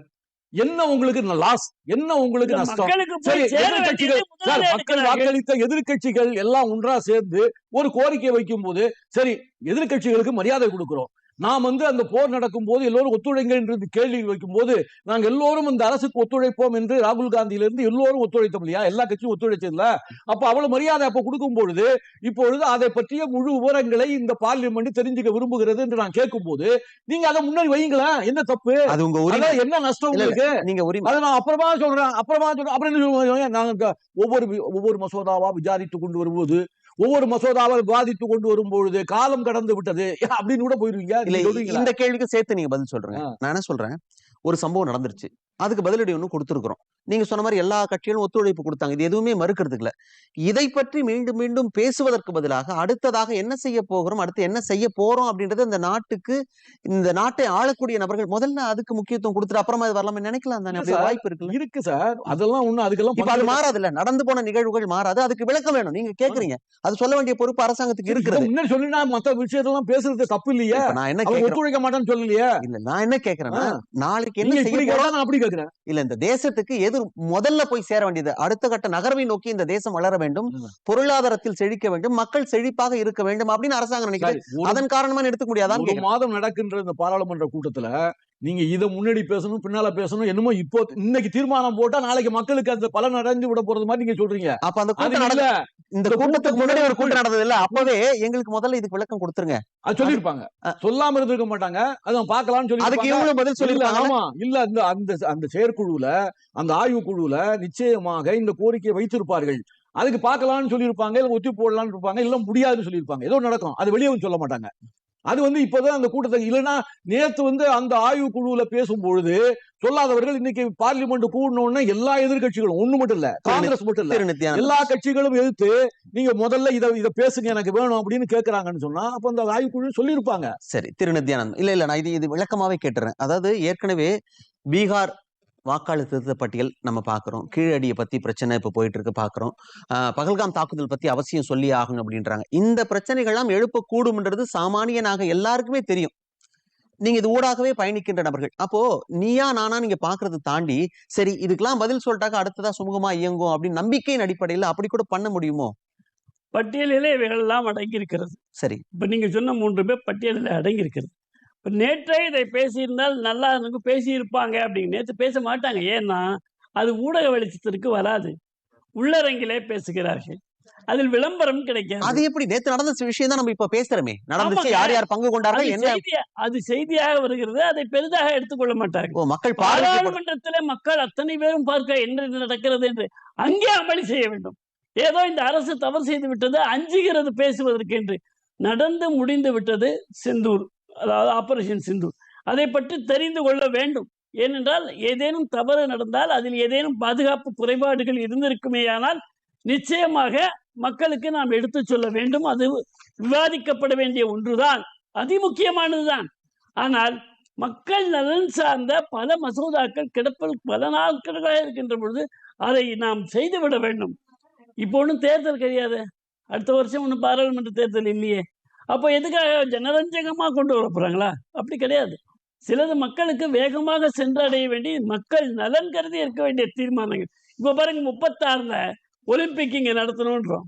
என்ன உங்களுக்கு லாஸ் என்ன உங்களுக்கு நஷ்டம்? சரி எதிர்கட்சிகள் சார் மக்கள். வாக்களித்த எதிர்க்கட்சிகள் எல்லாம் ஒன்றா சேர்ந்து ஒரு கோரிக்கை வைக்கும் போது சரி எதிர்க்கட்சிகளுக்கு மரியாதை கொடுக்கிறோம். நாம் வந்து அந்த போர் நடக்கும் போது எல்லோரும் ஒத்துழைங்க என்று கேள்வி வைக்கும் போது நாங்க எல்லோரும் இந்த அரசுக்கு ஒத்துழைப்போம் என்று ராகுல் காந்தியிலிருந்து எல்லோரும் ஒத்துழைத்தோம் இல்லையா? எல்லா கட்சியும் ஒத்துழைச்சதுல அப்ப அவ்வளவு மரியாதை அப்ப கொடுக்கும் பொழுது இப்பொழுது அதை பற்றிய முழு விவரங்களை இந்த பார்லிமெண்ட் தெரிஞ்சுக்க விரும்புகிறது என்று நான் கேட்கும் போது நீங்க அதை முன்னாடி வைங்களேன் என்ன தப்பு? அது உங்க உரிமை. என்ன நஷ்டம். உங்களுக்கு? நீங்க உரிமை. அதை நான் அப்புறமா சொல்றேன். அப்புறமா சொல்றேன். அப்புறம் என்ன சொல்லுவாங்க? நாங்க ஒவ்வொரு ஒவ்வொரு மசோதாவா விசாரித்து கொண்டு வரும்போது ஒவ்வொரு மசோதாவை விவாதித்து கொண்டு வரும்பொழுது காலம் கடந்து விட்டது. அப்படின்னு கூட போயிருவீங்க? இந்த கேள்விக்கு சேர்த்து நீங்க பதில் சொல்றீங்க. ஆ. நான் என்ன சொல்றேன்? ஒரு சம்பவம் நடந்துருச்சு. அதுக்கு பதிலடி ஒண்ணு கொடுத்துருக்குறோம். நீங்க சொன்ன மாதிரி எல்லா கட்சிகளும் ஒத்துழைப்பு கொடுத்தாங்க. இது எதுவுமே மறுக்கிறதுக்கு இல்ல. இதை பற்றி மீண்டும் மீண்டும் பேசுவதற்கு பதிலாக அடுத்ததாக என்ன செய்ய போகிறோம் அடுத்து என்ன செய்ய போறோம் அப்படின்றது இந்த நாட்டுக்கு இந்த நாட்டை ஆளக்கூடிய நபர்கள் முதல்ல அதுக்கு முக்கியத்துவம் கொடுத்துட்டு அப்புறமா இது வரலாம்னு நினைக்கலாம் தானே. வாய்ப்பு இருக்குல்ல? இருக்கு சார். அதெல்லாம் ஒண்ணு அதுக்கெல்லாம் இப்ப அது மாறாது இல்ல. நடந்து போன நிகழ்வுகள் மாறாது. அதுக்கு விளக்கம் வேணும். நீங்க கேக்குறீங்க. அது சொல்ல வேண்டிய பொறுப்பு அரசாங்கத்துக்கு இருக்கிறது. முன்னாடி சொல்லினா மத்த விஷயத்தெல்லாம் பேசுறது தப்பு இல்லையா? நான் என்ன ஒத்துழைக்க மாட்டேன்னு சொல்லலையே? இல்ல நான் என்ன கேக்குறேன்னா நாளைக்கு என்ன செய்ய அப்படி கேக்குறேன் இல்ல இந்த தேசத்துக்கு எது முதல்ல போய் சேர வேண்டியது அடுத்த கட்ட நகர்வை நோக்கி இந்த தேசம் வளர வேண்டும். பொருளாதாரத்தில் செழிக்க வேண்டும் மக்கள் செழிப்பாக இருக்க வேண்டும் அப்படின்னு அரசாங்கம் நினைக்கிறது அதன் காரணமா எடுத்துக்க கேக்குறேன். மாதம் நடக்கின்ற இந்த பாராளுமன்ற கூட்டத்துல நீங்க இதை முன்னாடி பேசணும் பின்னால பேசணும் என்னமோ இப்போ இன்னைக்கு தீர்மானம் போட்டா நாளைக்கு மக்களுக்கு அந்த பலன் அடைஞ்சு விட போறது மாதிரி நீங்க சொல்றீங்க அப்ப அந்த கூட்டம் இந்த கூட்டத்துக்கு முன்னாடி ஒரு கூட்டம் நடந்தது இல்ல? அப்பவே எங்களுக்கு முதல்ல இதுக்கு விளக்கம் கொடுத்துருங்க. அது சொல்லிருப்பாங்க சொல்லாம இருந்திருக்க மாட்டாங்க. அதான் பார்க்கலாம்னு சொல்லி அதுக்கு இவங்களும் பதில் சொல்லிருக்காங்க ஆமா. இல்ல அந்த அந்த அந்த செயற்குழுல அந்த ஆய்வு குழுல நிச்சயமாக இந்த கோரிக்கையை வைத்திருப்பார்கள். அதுக்கு பார்க்கலாம்னு சொல்லியிருப்பாங்க இல்ல ஒத்தி போடலாம்னு இருப்பாங்க இல்ல முடியாதுன்னு சொல்லியிருப்பாங்க. ஏதோ நடக்கும். அது வெளியே வந்து சொல்ல மாட்டாங்க. அது வந்து இப்பதான் அந்த கூட்டத்தை இல்லைன்னா நேத்து வந்து அந்த ஆய்வு குழுவுல பேசும் பொழுது சொல்லாதவர்கள் இன்னைக்கு பார்லிமெண்ட் கூடணும்னா எல்லா எதிர்க்கட்சிகளும் ஒண்ணு மட்டும் இல்ல காங்கிரஸ் மட்டும் இல்ல எல்லா கட்சிகளும் எதிர்த்து நீங்க முதல்ல இத இத பேசுங்க எனக்கு வேணும் அப்படின்னு கேக்குறாங்கன்னு சொன்னா அப்ப அந்த ஆய்வு குழு சொல்லியிருப்பாங்க. சரி திரு நித்யானந்த் இல்ல இல்ல நான் இது இது விளக்கமாவே கேட்டுறேன். அதாவது ஏற்கனவே பீகார் வாக்காளர் திருத்த பட்டியல் நம்ம பார்க்குறோம் கீழடியை பத்தி பிரச்சனை இப்போ போயிட்டு இருக்கு பார்க்குறோம் பகல்காம் தாக்குதல் பத்தி அவசியம் சொல்லி ஆகணும் அப்படின்றாங்க. இந்த பிரச்சனைகள்லாம் எழுப்பக்கூடும்ன்றது சாமானியனாக எல்லாருக்குமே தெரியும். நீங்க இது ஊடாகவே பயணிக்கின்ற நபர்கள். அப்போ நீயா நானா நீங்க பாக்குறது தாண்டி சரி இதுக்கெல்லாம் பதில் சொல்லிட்டாக்க அடுத்ததா சுமூகமா இயங்கும் அப்படின்னு நம்பிக்கையின் அடிப்படையில் அப்படி கூட பண்ண முடியுமோ? பட்டியலிலே இவைகளெல்லாம் அடங்கி இருக்கிறது சரி. இப்போ நீங்க சொன்ன மூன்று பேர் பட்டியலில் அடங்கி இருக்கிறது இப்போ நேற்றே இதை பேசியிருந்தால் நல்லா இருக்கு பேசியிருப்பாங்க அப்படின்னு. நேற்று பேச மாட்டாங்க. ஏன்னா அது ஊடக வெளிச்சத்திற்கு வராது. உள்ளரங்கிலே பேசுகிறார்கள். அதில் விளம்பரம் கிடைக்காது. அது எப்படி? நேத்து நடந்த விஷயம் தான் நம்ம இப்ப பேசுறோமே. நடந்துச்சு. யார் யார் பங்கு கொண்டார்கள் அது என்ன செய்தியா- அது செய்தியாக வருகிறது அதை பெரிதாக எடுத்துக்கொள்ள மாட்டார்கள். மக்கள் பாராளுமன்றத்திலே மக்கள் அத்தனை பேரும் பார்க்க என்ன நடக்கிறது என்று அங்கே அமளி செய்ய வேண்டும். ஏதோ இந்த அரசு தவறு செய்து விட்டது அஞ்சுகிறது பேசுவதற்கு என்று நடந்து முடிந்து விட்டது செந்தூர் அதாவது ஆபரேஷன் சிந்தூர். அதை பற்றி தெரிந்து கொள்ள வேண்டும். ஏனென்றால் ஏதேனும் தவறு நடந்தால் அதில் ஏதேனும் பாதுகாப்பு குறைபாடுகள் இருந்திருக்குமேயானால் நிச்சயமாக மக்களுக்கு நாம் எடுத்துச் சொல்ல வேண்டும். அது விவாதிக்கப்பட வேண்டிய ஒன்றுதான். அதிமுக்கியமானதுதான். ஆனால் மக்கள் நலன் சார்ந்த பல மசோதாக்கள் கிடப்பில் பல நாட்களாக இருக்கின்ற பொழுது அதை நாம் செய்துவிட வேண்டும். இப்போ ஒன்றும் தேர்தல் கிடையாது. அடுத்த வருஷம் ஒன்றும் பாராளுமன்ற தேர்தல் இல்லையே. அப்போ எதுக்காக ஜனரஞ்சகமாக கொண்டு வர போகிறாங்களா அப்படி கிடையாது. சிலது மக்களுக்கு வேகமாக சென்றடைய வேண்டிய மக்கள் நலன் கருதி இருக்க வேண்டிய தீர்மானங்கள். இப்போ பாருங்க முப்பத்தாறில் ஒலிம்பிக் இங்கே நடத்தணுன்றோம்.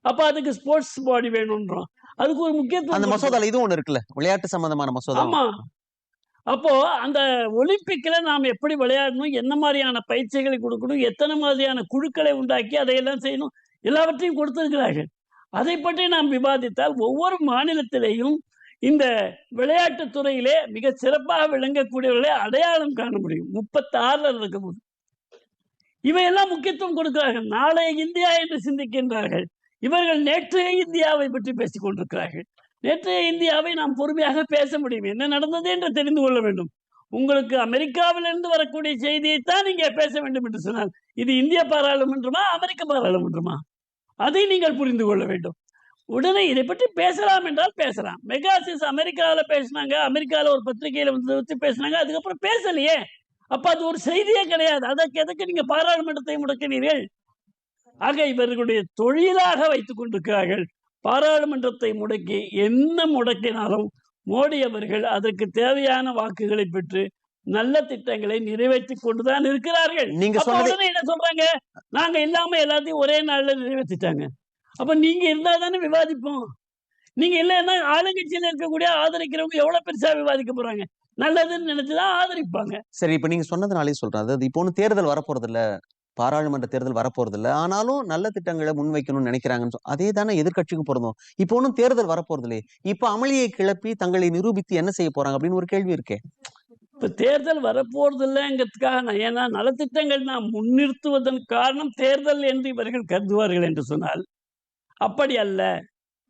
அப்போ அதுக்கு ஸ்போர்ட்ஸ் பாடி வேணுன்றோம். அதுக்கு ஒரு முக்கியத்துவம் அந்த. மசோதால இதுவும் ஒண்ணு இருக்குல்ல? விளையாட்டு சம்பந்தமான மசோதா. ஆமா. அப்போ அந்த ஒலிம்பிக்ல நாம் எப்படி விளையாடணும் என்ன மாதிரியான பயிற்சிகளை கொடுக்கணும் எத்தனை மாதிரியான குழுக்களை உண்டாக்கி அதையெல்லாம் செய்யணும் எல்லாவற்றையும் கொடுத்திருக்கிறார்கள். அதை பற்றி நாம் விவாதித்தால் ஒவ்வொரு மாநிலத்திலேயும் இந்த விளையாட்டுத் துறையிலே மிக சிறப்பாக விளங்கக்கூடியவர்களை அடையாளம் காண முடியும். முப்பத்தாறுல இருக்கும்போது இவையெல்லாம் முக்கியத்துவம் கொடுக்கிறார்கள். நாளைய இந்தியா என்று சிந்திக்கின்றார்கள். இவர்கள் நேற்றைய இந்தியாவை பற்றி பேசிக் கொண்டிருக்கிறார்கள். நேற்றைய இந்தியாவை நாம் பொறுமையாக பேச முடியும். என்ன நடந்தது என்று தெரிந்து கொள்ள வேண்டும். உங்களுக்கு அமெரிக்காவிலிருந்து வரக்கூடிய செய்தியைத்தான் நீங்கள் பேச வேண்டும் என்று சொன்னால் இது இந்திய பாராளுமன்றமா அமெரிக்க பாராளுமன்றமா? அதை நீங்கள் புரிந்து கொள்ள வேண்டும். உடனே இதை பற்றி பேசலாம் என்றால் பேசலாம். மெகாசிஸ் அமெரிக்காவில் பேசினாங்க அமெரிக்காவில் ஒரு பத்திரிகையில் வந்து வச்சு பேசினாங்க அதுக்கப்புறம் பேசலையே. அப்ப அது ஒரு செய்தியே கிடையாது. அதற்கு எதுக்கு நீங்க பாராளுமன்றத்தை முடக்கினீர்கள்? ஆக இவர்களுடைய தொழிலாக வைத்துக் கொண்டிருக்கிறார்கள். பாராளுமன்றத்தை முடக்கி என்ன முடக்கினாலும் மோடி அவர்கள் அதற்கு தேவையான வாக்குகளை பெற்று நல்ல திட்டங்களை நிறைவேற்றிக் கொண்டுதான் இருக்கிறார்கள். நீங்க என்ன சொல்றாங்க? நாங்க இல்லாம எல்லாத்தையும் ஒரே நாள்ல நிறைவேற்றிட்டாங்க. அப்ப நீங்க இருந்தா தானே விவாதிப்போம். நீங்க இல்லைன்னா ஆளுங்கட்சியில இருக்கக்கூடிய ஆதரிக்கிறவங்க எவ்வளவு பெருசா விவாதிக்க போறாங்க? நல்லதுன்னு நினைச்சுதான் ஆதரிப்பாங்க. சரி இப்ப நீங்க சொன்னதுனாலே சொல்றேன். அதாவது இப்போ ஒன்றும் தேர்தல் வரப்போறது இல்ல பாராளுமன்ற தேர்தல் வரப்போறது இல்ல ஆனாலும் நல்ல திட்டங்களை முன்வைக்கணும்னு நினைக்கிறாங்கன்னு அதே தானே எதிர்க்கட்சிக்கும் பொருந்தும். இப்போ ஒன்றும் தேர்தல் வரப்போறது இல்லையே இப்ப அமளியை கிளப்பி தங்களை நிரூபித்து என்ன செய்ய போறாங்க அப்படின்னு ஒரு கேள்வி இருக்கே. இப்ப தேர்தல் வரப்போறது இல்லைங்கிறதுக்காக நான் ஏன்னா நலத்திட்டங்கள் நாம் முன்னிறுத்துவதன் காரணம் தேர்தல் என்று இவர்கள் கருதுவார்கள் என்று சொன்னால் அப்படி அல்ல.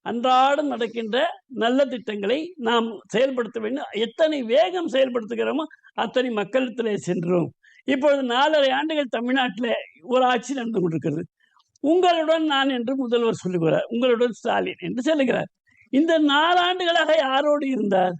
அன்றாடம் நடக்கின்ற நல்ல திட்டங்களை நாம் செயல்படுத்த வேண்டும். எத்தனை வேகம் செயல்படுத்துகிறோமோ அத்தனை மக்களிடத்திலே சென்றோம். இப்பொழுது நாலரை ஆண்டுகள் தமிழ்நாட்டில் ஒரு ஆட்சி நடந்து கொண்டிருக்கிறது. உங்களுடன் நான் என்று முதல்வர் சொல்லுகிறார் உங்களுடன் ஸ்டாலின் என்று சொல்லுகிறார். இந்த நாலாண்டுகளாக யாரோடு இருந்தார்?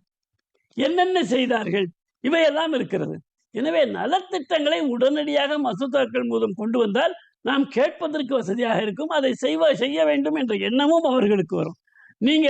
என்னென்ன செய்தார்கள்? இவையெல்லாம் இருக்கிறது. எனவே நலத்திட்டங்களை உடனடியாக மசோதாக்கள் மூலம் கொண்டு வந்தால் நாம் கேட்பதற்கு வசதியாக இருக்கும் அதை செய்வ செய்ய வேண்டும் என்ற எண்ணமும் அவர்களுக்கு வரும். நீங்க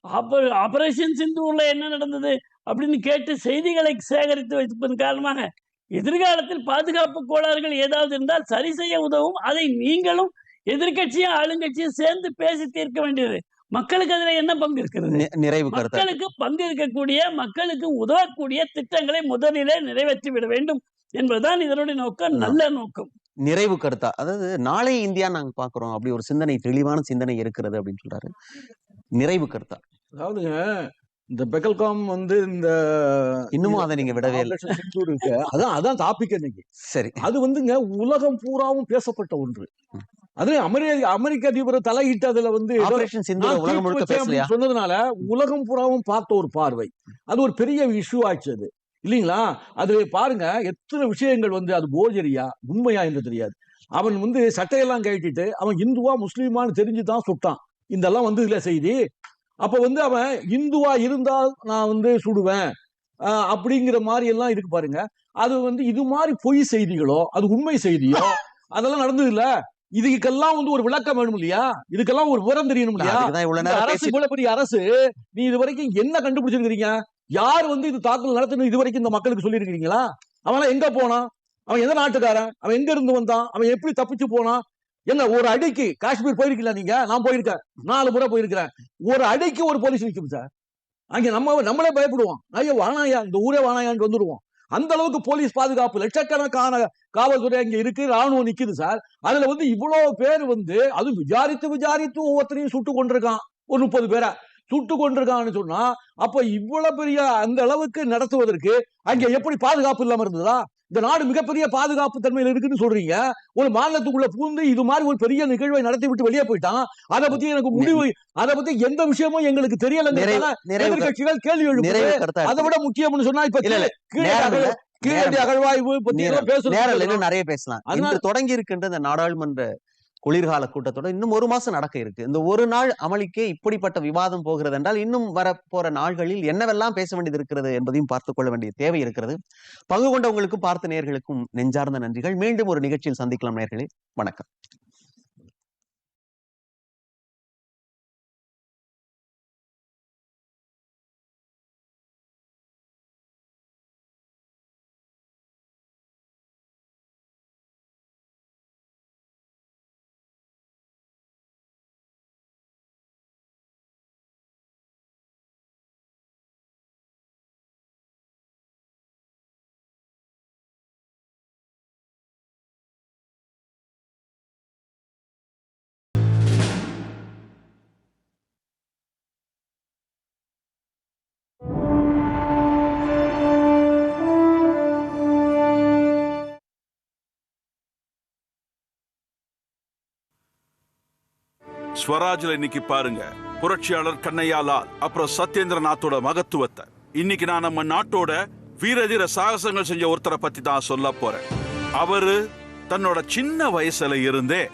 ஆப ஆபரேஷன் சிந்தூர்ல என்ன நடந்தது அப்படின்னு கேட்டு செய்திகளை சேகரித்து வைப்பதன் காரணமாக எதிர்காலத்தில் பாதுகாப்பு கோளாறுகள் ஏதாவது இருந்தால் சரி செய்ய உதவும். அதை நீங்களும் எதிர்க்கட்சியும் ஆளுங்கட்சியும் சேர்ந்து பேசி தீர்க்க வேண்டியது. மக்களுக்கு அதுல என்ன பங்கு இருக்கிறது? நிறைவு மக்களுக்கு பங்கு இருக்கக்கூடிய மக்களுக்கு உதவக்கூடிய திட்டங்களை முதலிலே நிறைவேற்றி விட வேண்டும் என்பதுதான் இதனுடைய நோக்கம் நல்ல நோக்கம். நிறைவு கருத்தா? அதாவது நாளை இந்தியா நாங்க பாக்குறோம். அப்படி ஒரு சிந்தனை தெளிவான சிந்தனை இருக்கிறது அப்படின்னு சொல்றாரு. நிறைவு கருத்தா? அதாவதுங்க இந்த பெக்கல்காம் வந்து இந்த இன்னமும் அதை நீங்க விடவே இருக்கு. அதான் அதான் டாபிக் இன்னைக்கு. சரி. அது வந்துங்க உலகம் பூராவும் பேசப்பட்ட ஒன்று. அது அமெரிக்க அமெரிக்க அதிபர் தலையிட்டு அதுல வந்து சொன்னதுனால உலகம் பூராவும் பார்த்த ஒரு பார்வை. அது ஒரு பெரிய இஷ்யூ ஆச்சு அது. இல்லைங்களா? அது பாருங்க எத்தனை விஷயங்கள் வந்து அது போஜரியா உண்மையா என்று தெரியாது. அவன் வந்து சட்டையெல்லாம் கழட்டிட்டு அவன் இந்துவா முஸ்லீமான்னு தெரிஞ்சுதான் சுட்டான். இதெல்லாம் வந்து இதுல செய்தி. அப்ப வந்து அவன் இந்துவா இருந்தால் நான் வந்து சுடுவேன். ஆஹ் அப்படிங்கிற மாதிரி எல்லாம் இருக்கு பாருங்க. அது வந்து இது மாதிரி பொய் செய்திகளோ அது உண்மை செய்தியோ அதெல்லாம் நடந்தது இல்ல இதுக்கெல்லாம் வந்து ஒரு விளக்கம் வேணும் இல்லையா? இதுக்கெல்லாம் ஒரு விவரம் தெரியணும் இல்லையா? அரசு இவ்வளவு பெரிய அரசு நீ இது வரைக்கும் என்ன கண்டுபிடிச்சிருக்கீங்க யார் வந்து இது தாக்குதல் நடத்தணும் இது வரைக்கும் இந்த மக்களுக்கு சொல்லியிருக்கீங்களா அவன் எங்க போனான்? அவன் எந்த நாட்டுக்காரன்? அவன் எங்க இருந்து வந்தான்? அவன் எப்படி தப்பிச்சு போனான்? என்ன ஒரு அடிக்கு காஷ்மீர் போயிருக்கீங்களா நீங்க? நான் போயிருக்கேன். நாலு முறை போயிருக்கிறேன். ஒரு அடிக்கு ஒரு போலீஸ் நிற்கும் சார். அங்கே நம்ம நம்மளே பயப்படுவோம். ஐயோ வானாயா? இந்த ஊரே வானாயான்னு வந்துடுவோம். அந்த அளவுக்கு போலீஸ் பாதுகாப்பு. லட்சக்கணக்கான காவல்துறை அங்கே இருக்கு ராணுவம் நிக்குது சார். அதுல வந்து இவ்வளவு பேர் வந்து அது விசாரித்து விசாரித்து ஒவ்வொருத்தரையும் சுட்டு கொண்டிருக்கான். ஒரு முப்பது பேரை. சுட்டு கொண்டிருக்கான்னு சொன்னா அப்ப இவ்வளவு பெரிய அந்த அளவுக்கு நடத்துவதற்கு அங்க எப்படி பாதுகாப்பு இல்லாம இருந்ததா? இந்த நாடு மிகப்பெரிய பாதுகாப்பு தன்மையில் இருக்குன்னு சொல்றீங்க. ஒரு மாநிலத்துக்குள்ள பூந்து இது மாதிரி ஒரு பெரிய நிகழ்வை நடத்தி விட்டு வெளியே போயிட்டான். அதை பத்தி எனக்கு முடிவு அதை பத்தி எந்த விஷயமும் எங்களுக்கு கரு- எதிர்கட்சிகள் கேள்வி எழுப்பு அதை விட முக்கியம்னு சொன்னா இப்ப. கீழடி அகழ்வாய்வு பத்தி இன்னும் நிறைய பேசலாம். தொடங்கி இருக்கின்ற இந்த நாடாளுமன்ற குளிர்கால கூட்டத்தொடர் இன்னும் ஒரு மாசம் நடக்க இருக்கு. இந்த ஒரு நாள் அமளிக்கே இப்படிப்பட்ட விவாதம் போகிறது என்றால் இன்னும் வரப்போற நாள்களில் என்னவெல்லாம் பேச வேண்டியது இருக்கிறது என்பதையும் பார்த்துக் கொள்ள வேண்டிய தேவை இருக்கிறது. பங்கு கொண்டவங்களுக்கும் பார்த்த நேர்களுக்கும் நெஞ்சார்ந்த நன்றிகள். மீண்டும் ஒரு நிகழ்ச்சியில் சந்திக்கலாம் நேர்களே. வணக்கம். ஸ்வராஜ்ல இன்னைக்கு பாருங்க. புரட்சியாளர் கண்ணையாலால் அப்புறம் சத்யேந்திரநாத்தோட மகத்துவத்தை. இன்னைக்கு நான் நம்ம நாட்டோட வீரதீர சாகசங்கள் செஞ்ச ஒருத்தரை பத்தி தான் சொல்ல போறேன். அவரு தன்னோட சின்ன வயசுல இருந்தே